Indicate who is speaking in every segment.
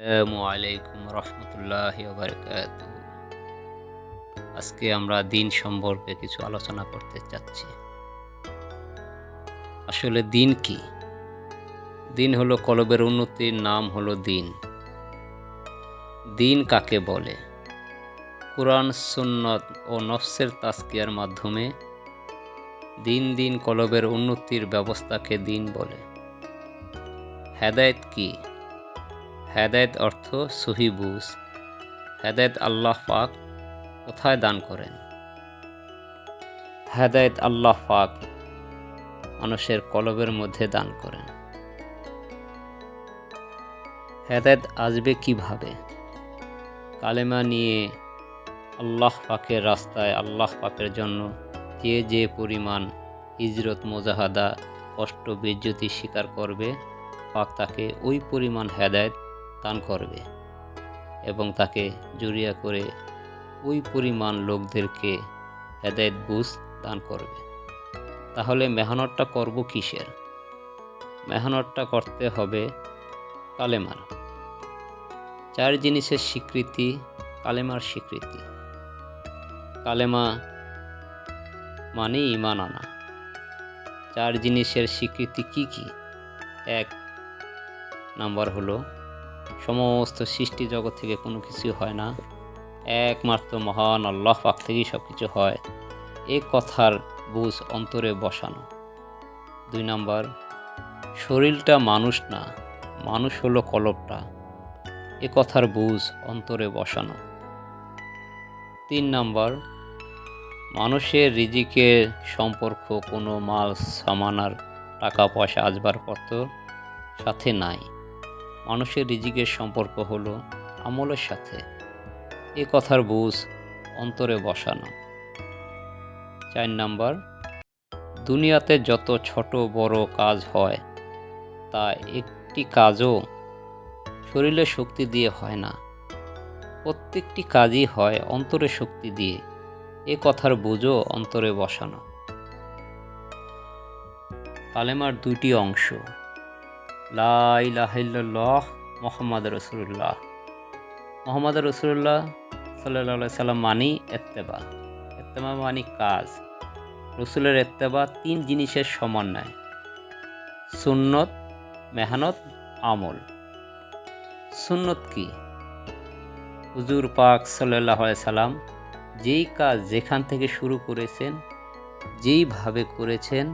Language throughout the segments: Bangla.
Speaker 1: আসসালামু আলাইকুম রহমতুল্লাহ আজকে আমরা দিন সম্পর্কে কিছু আলোচনা করতে চাচ্ছি। আসলে দিন কি? দিন হলো কলবের উন্নতির নাম হলো দিন। দিন কাকে বলে? কোরআন, সুন্নত ও নফসের তাস্কিয়ার মাধ্যমে দিন দিন কলবের উন্নতির ব্যবস্থাকে দিন বলে। হেদায়েত কি? হেদায়েত অর্থ সহিবুজ হেদায়েত আল্লাহ পাক কোথায় দান করেন? হেদায়েত আল্লাহ পাক মানুষের কলবের মধ্যে দান করেন। হেদায়েত আসবে কীভাবে? কালেমা নিয়ে আল্লাহ পাকের রাস্তায় আল্লাহ পাকের জন্য যে যে পরিমাণ হিজরত মোজাহাদা কষ্ট বিজ্যুতি স্বীকার করবে, পাক তাকে ওই পরিমাণ হেদায়েত দান করবে এবং তাকে জড়িয়া করে ওই পরিমাণ লোকদেরকে হেদায়েত বুঝ দান করবে। তাহলে মেহনতটা করব কিসের? মেহনতটা করতে হবে কালেমার। চার জিনিসের স্বীকৃতি কালেমার স্বীকৃতি। কালেমা মানে ইমান আনা। চার জিনিসের স্বীকৃতি কি কি? এক, নাম্বার হলো সমস্ত সৃষ্টি জগৎ থেকে কোনো কিছু হয় না। একমাত্র মহান আল্লাহ পাক থেকেই সব কিছু হয়। এ কথার বুঝ অন্তরে বসানো। দুই নাম্বার, শরীরটা মানুষ না, মানুষ হলো কলবটা এ কথার বুঝ অন্তরে বসানো। তিন নাম্বার, মানুষের রিজিকের সম্পর্ক কোনো মাল সামানার টাকা পয়সা আসবাবপত্র সাথে নাই। মানুষের রিজিকের সম্পর্ক হলো আমলের সাথে। এ কথার বুঝ অন্তরে বসানো। চার নাম্বার, দুনিয়াতে যত ছোট বড় কাজ হয়, তা একটি কাজও শরীরে শক্তি দিয়ে হয় না। প্রত্যেকটি কাজই হয় অন্তরে শক্তি দিয়ে। এ কথার বুঝও অন্তরে বসানো। কালেমার দুইটি অংশ। লাহ মোহাম্মদ রসুল্লাহ মোহাম্মদ রসুল্লাহ সাল্লাহ সাল্লাম মানি এত্তেবা এত্তেবা মানি কাজ। রসুলের এত্তেবা তিন জিনিসের সমন্বয় সুন্নত, মেহনত, আমল। সুন্নত কি? হুজুর পাক সাল্লাহ সাল্লাম যেই কাজ যেখান থেকে শুরু করেছেন, যেইভাবে করেছেন,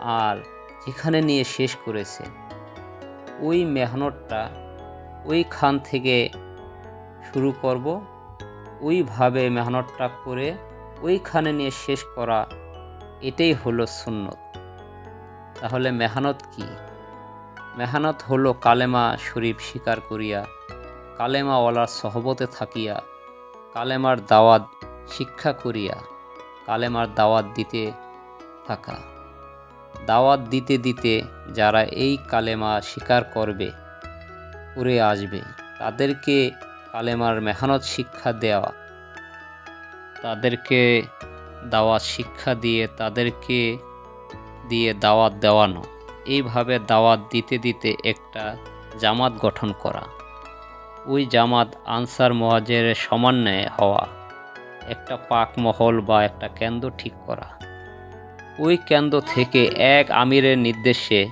Speaker 1: আর যেখানে নিয়ে শেষ করেছে। ওই মেহনতটা ওইখান থেকে শুরু করব। ওইভাবে মেহনতটা করে ওইখানে নিয়ে শেষ করা এটাই হলো সুন্নত। তাহলে মেহনত কি? মেহনত হলো কালেমা শরীফ স্বীকার করিয়া, কালেমাওয়ালার সহবতে থাকিয়া, কালেমার দাওয়াত শিক্ষা করিয়া, কালেমার দাওয়াত দিতে থাকা। দাওয়াত দিতে দিতে যারা এই কালেমা স্বীকার করবে করে আসবে। তাদেরকে কালেমার মেহনত শিক্ষা দেওয়া, তাদেরকে দাওয়াত শিক্ষা দিয়ে, তাদেরকে দিয়ে দাওয়াত দেওয়ানো। এইভাবে দাওয়াত দিতে দিতে একটা জামাত গঠন করা। ওই জামাত আনসার মহাজের সমন্বয়ে হওয়া, একটা পাক মহল বা একটা কেন্দ্র ঠিক করা। ওই কেন্দ্র থেকে এক আমিরের নির্দেশে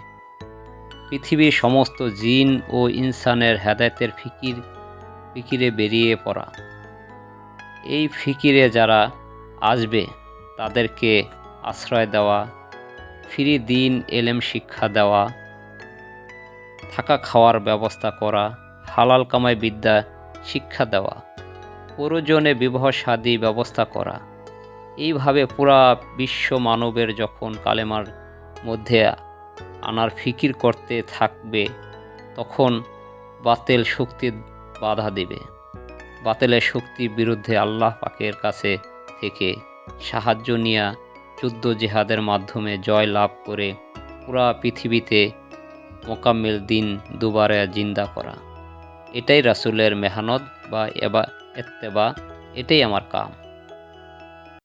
Speaker 1: পৃথিবীর সমস্ত জিন ও ইনসানের হেদায়তের ফিকির, ফিকিরে বেরিয়ে পড়া। এই ফিকিরে যারা আসবে, তাদেরকে আশ্রয় দেওয়া, ফ্রি দিন, এলেম শিক্ষা দেওয়া, থাকা খাওয়ার ব্যবস্থা করা, হালাল কামাই বিদ্যা শিক্ষা দেওয়া, প্রয়োজনে বিবাহ সাদী ব্যবস্থা করা। এইভাবে পুরা বিশ্ব মানবের যখন কালেমার মধ্যে আনার ফিকির করতে থাকবে, তখন বাতেল শক্তি বাধা দেবে। বাতেলের শক্তির বিরুদ্ধে আল্লাহ পাকের কাছে থেকে সাহায্য নিয়া যুদ্ধ জেহাদের মাধ্যমে জয় লাভ করে পুরা পৃথিবীতে মোকাম্মেল দিন দুবারে জিন্দা করা। এটাই রাসুলের মেহনত বা এবা, এত্তেবা, এটাই আমার কাম।